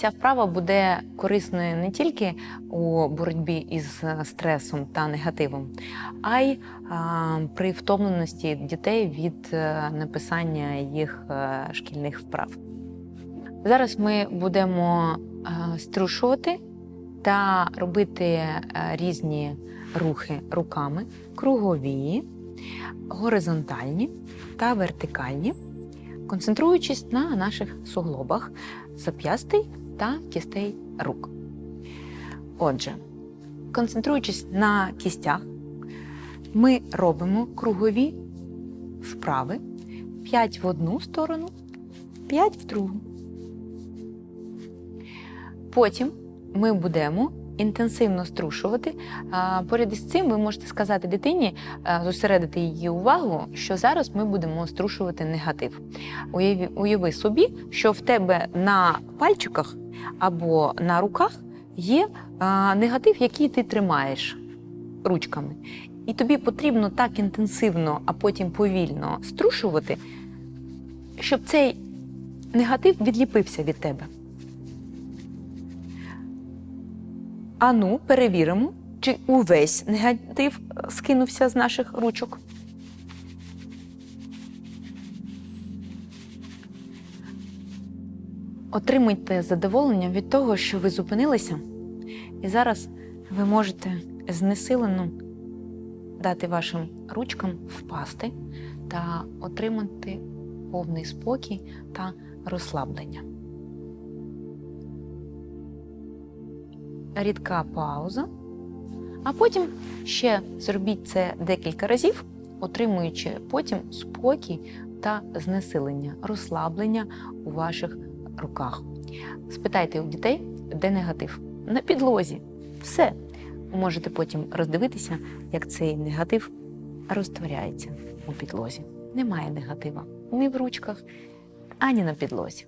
Ця вправа буде корисною не тільки у боротьбі із е, стресом та негативом, а й при втомленості дітей від е, написання їх е, шкільних вправ. Зараз ми будемо струшувати та робити різні рухи руками, кругові, горизонтальні та вертикальні, концентруючись на наших суглобах зап'ястей та кістей рук. Отже, концентруючись на кістях, ми робимо кругові вправи 5 в одну сторону, 5 в другу. Потім ми будемо інтенсивно струшувати. Поряд із цим ви можете сказати дитині, зосередити її увагу, що зараз ми будемо струшувати негатив. Уяви, собі, що в тебе на пальчиках або на руках є негатив, який ти тримаєш ручками. І тобі потрібно так інтенсивно, а потім повільно струшувати, щоб цей негатив відліпився від тебе. Ану, перевіримо, чи увесь негатив е, скинувся з наших ручок. Отримуйте задоволення від того, що ви зупинилися, і зараз ви можете знесилено дати вашим ручкам впасти та отримати повний спокій та розслаблення. Рідка пауза, а потім ще зробіть це декілька разів, отримуючи потім спокій та знесилення, розслаблення у ваших руках. Спитайте у дітей, де негатив? На підлозі. Все. Можете потім роздивитися, як цей негатив розтворяється у підлозі. Немає негатива ні в ручках, ані на підлозі.